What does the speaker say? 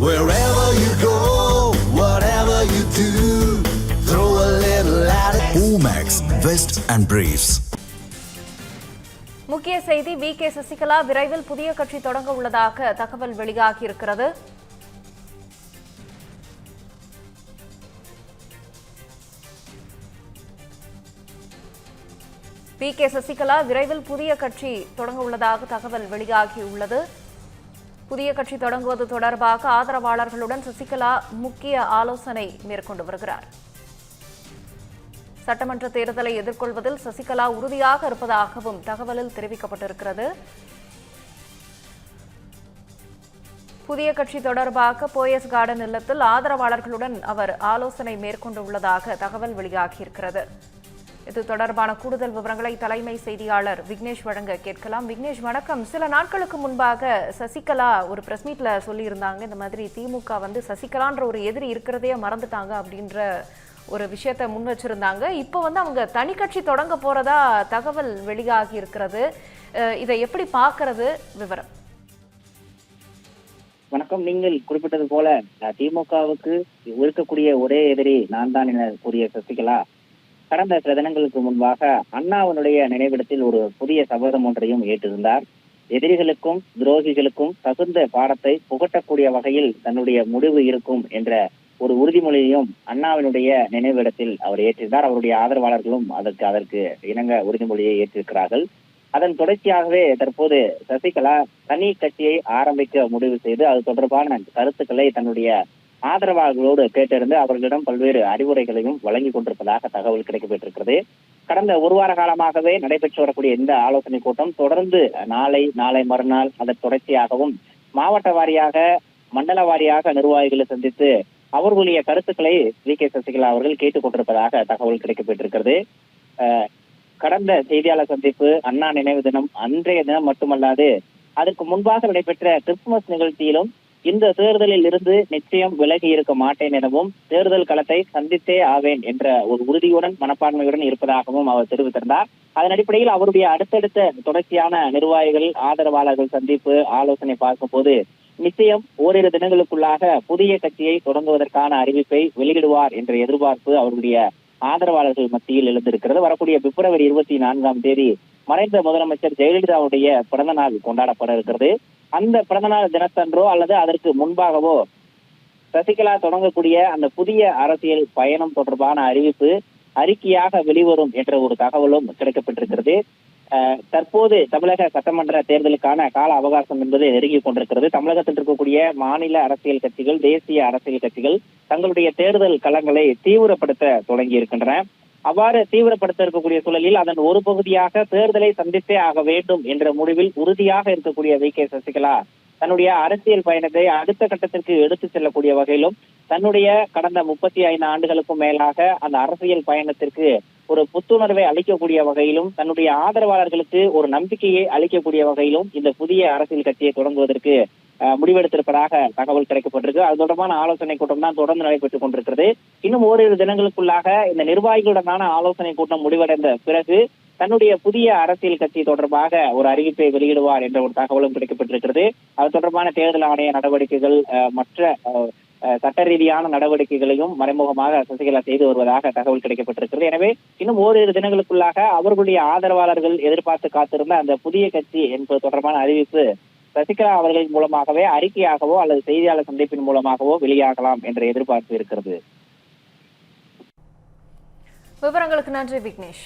Wherever you go, whatever you do, throw a little at it. Omax, Vest and Briefs. முக்கிய செய்தி we. K. Sasikala விரைவில் புதிய கட்சி தொடங்க உள்ளதாக தகவல் வெளியாகியிருக்கிறது. வி. கே. சசிகலா விரைவில் புதிய கட்சி தொடங்க உள்ளதாக தகவல் வெளியாகியுள்ளது. புதிய கட்சி தொடங்குவது தொடர்பாக ஆதரவாளர்களுடன் சசிகலா முக்கிய ஆலோசனை மேற்கொண்டு வருகிறார். சட்டமன்ற தேர்தலை எதிர்கொள்வதில் சசிகலா உறுதியாக இருப்பதாகவும் தகவலில் தெரிவிக்கப்பட்டிருக்கிறது. புதிய கட்சி தொடர்பாக போயஸ் கார்டன் இல்லத்தில் ஆதரவாளர்களுடன் அவர் ஆலோசனை மேற்கொண்டுள்ளதாக தகவல் வெளியாகியிருக்கிறது. இது தொடர்பான கூடுதல் விவரங்களை தலைமை செய்தியாளர் விக்னேஷ் வழங்க கேட்கலாம். விக்னேஷ் வணக்கம். சில நாட்களுக்கு முன்பாக சசிகலா ஒரு பிரஸ் மீட்ல சொல்லியிருந்தாங்க. இந்த மாதிரி திமுக வந்து சசிகலான்ற ஒரு எதிரி இருக்கிறதையே மறந்துட்டாங்க அப்படின்ற ஒரு விஷயத்தை முன் வச்சிருந்தாங்க. இப்போ வந்து அவங்க தனி கட்சி தொடங்க போறதா தகவல் வெளியாகி இருக்கிறது. அஹ் இதை எப்படி பார்க்கறது? விவரம். வணக்கம். நீங்கள் குறிப்பிட்டது போல திமுகவுக்கு இருக்கக்கூடிய ஒரே எதிரி நான் தான் என கூறிய சசிகலா. கடந்த சில தினங்களுக்கு முன்பாக அண்ணாவினுடைய நினைவிடத்தில் ஒரு புதிய சபதம் ஒன்றையும் ஏற்றிருந்தார். எதிரிகளுக்கும் துரோகிகளுக்கும் தகுந்த பாடத்தை புகட்டக்கூடிய வகையில் தன்னுடைய முடிவு இருக்கும் என்ற ஒரு உறுதிமொழியையும் அண்ணாவினுடைய நினைவிடத்தில் அவர் ஏற்றிருந்தார். அவருடைய ஆதரவாளர்களும் அதற்கு அதற்கு இணங்க உறுதிமொழியை ஏற்றிருக்கிறார்கள். அதன் தொடர்ச்சியாகவே தற்போது சசிகலா தனி கட்சியை ஆரம்பிக்க முடிவு செய்து அது தொடர்பான கருத்துக்களை தன்னுடைய ஆதரவாளர்களோடு கேட்டறிந்து அவர்களிடம் பல்வேறு அறிவுரைகளையும் வழங்கி கொண்டிருப்பதாக தகவல் கிடைக்கப்பட்டிருக்கிறது. கடந்த ஒரு வார காலமாகவே நடைபெற்று வரக்கூடிய இந்த ஆலோசனை கூட்டம் தொடர்ந்து நாளை நாளை மறுநாள் அதன் தொடர்ச்சியாகவும் மாவட்ட வாரியாக மண்டல வாரியாக நிர்வாகிகளை சந்தித்து அவர்களுடைய கருத்துக்களை வி. கே. சசிகலா அவர்கள் கேட்டுக் கொண்டிருப்பதாக தகவல் கிடைக்கப்பட்டிருக்கிறது. கடந்த செய்தியாளர் சந்திப்பு அண்ணா நினைவு தினம் அன்றைய தினம் மட்டுமல்லாது அதற்கு முன்பாக நடைபெற்ற கிறிஸ்துமஸ் நிகழ்ச்சியிலும் இந்த தேர்தலில் இருந்து நிச்சயம் விலகி இருக்க மாட்டேன் எனவும் தேர்தல் களத்தை சந்தித்தே ஆவேன் என்ற ஒரு உறுதியுடன் மனப்பான்மையுடன் இருப்பதாகவும் அவர் தெரிவித்திருந்தார். அதன் அடிப்படையில் அவருடைய அடுத்தடுத்த தொடர்ச்சியான நிர்வாகிகள் ஆதரவாளர்கள் சந்திப்பு ஆலோசனை பார்க்கும் போது நிச்சயம் ஓரிரு தினங்களுக்குள்ளாக புதிய கட்சியை தொடங்குவதற்கான அறிவிப்பை வெளியிடுவார் என்ற எதிர்பார்ப்பு அவருடைய ஆதரவாளர்கள் மத்தியில் எழுந்திருக்கிறது. வரக்கூடிய பிப்ரவரி இருபத்தி நான்காம் தேதி மறைந்த முதலமைச்சர் ஜெயலலிதாவுடைய பிறந்த நாள் கொண்டாடப்பட இருக்கிறது. அந்த பிறந்தநாள் தினத்தன்றோ அல்லது அதற்கு முன்பாகவோ சசிகலா தொடங்கக்கூடிய அந்த புதிய அரசியல் பயணம் தொடர்பான அறிவிப்பு அறிக்கையாக வெளிவரும் என்ற ஒரு தகவலும் கிடைக்கப்பட்டிருக்கிறது. தற்போது தமிழக சட்டமன்ற தேர்தலுக்கான கால அவகாசம் என்பது நெருங்கி கொண்டிருக்கிறது. தமிழகத்தில் இருக்கக்கூடிய மாநில அரசியல் கட்சிகள் தேசிய அரசியல் கட்சிகள் தங்களுடைய தேர்தல் களங்களை தீவிரப்படுத்த தொடங்கி இருக்கின்றன அவ்வாறு தீவிரப்படுத்த இருக்கக்கூடிய சூழலில் அதன் ஒரு பகுதியாக தேர்தலை சந்தித்தே ஆக வேண்டும் என்ற முடிவில் உறுதியாக இருக்கக்கூடிய வி. கே. சசிகலா தன்னுடைய அரசியல் பயணத்தை அடுத்த கட்டத்திற்கு எடுத்து செல்லக்கூடிய வகையிலும் தன்னுடைய கடந்த முப்பத்தி ஐந்து ஆண்டுகளுக்கும் மேலாக அந்த அரசியல் பயணத்திற்கு ஒரு புத்துணர்வை அளிக்கக்கூடிய வகையிலும் தன்னுடைய ஆதரவாளர்களுக்கு ஒரு நம்பிக்கையை அளிக்கக்கூடிய வகையிலும் இந்த புதிய அரசியல் கட்சியை தொடங்குவதற்கு முடிவெடுத்திருப்பதாக தகவல் கிடைக்கப்பட்டிருக்கு. அது தொடர்பான ஆலோசனை கூட்டம் தான் தொடர்ந்து நடைபெற்றுக் கொண்டிருக்கிறது. இன்னும் ஓரிரு தினங்களுக்குள்ளாக இந்த நிர்வாகிகளுடனான ஆலோசனை கூட்டம் முடிவடைந்த பிறகு தன்னுடைய புதிய அரசியல் கட்சி தொடர்பாக ஒரு அறிவிப்பை வெளியிடுவார் என்ற ஒரு தகவலும் கிடைக்கப்பட்டிருக்கிறது. அது தொடர்பான தேர்தல் ஆணைய நடவடிக்கைகள் அஹ், மற்ற அஹ், அஹ், சட்ட ரீதியான நடவடிக்கைகளையும் மறைமுகமாக சசிகலா செய்து வருவதாக தகவல் கிடைக்கப்பட்டிருக்கிறது. எனவே இன்னும் ஓரிரு தினங்களுக்குள்ளாக அவர்களுடைய ஆதரவாளர்கள் எதிர்பார்த்து காத்திருந்த அந்த புதிய கட்சி என்பது தொடர்பான அறிவிப்பு சசிகலா அவர்களின் மூலமாகவே அறிக்கையாகவோ அல்லது செய்தியாளர் சந்திப்பின் மூலமாகவோ வெளியாகலாம் என்ற எதிர்பார்ப்பு இருக்கிறது. விவரங்களுக்கு நன்றி விக்னேஷ்.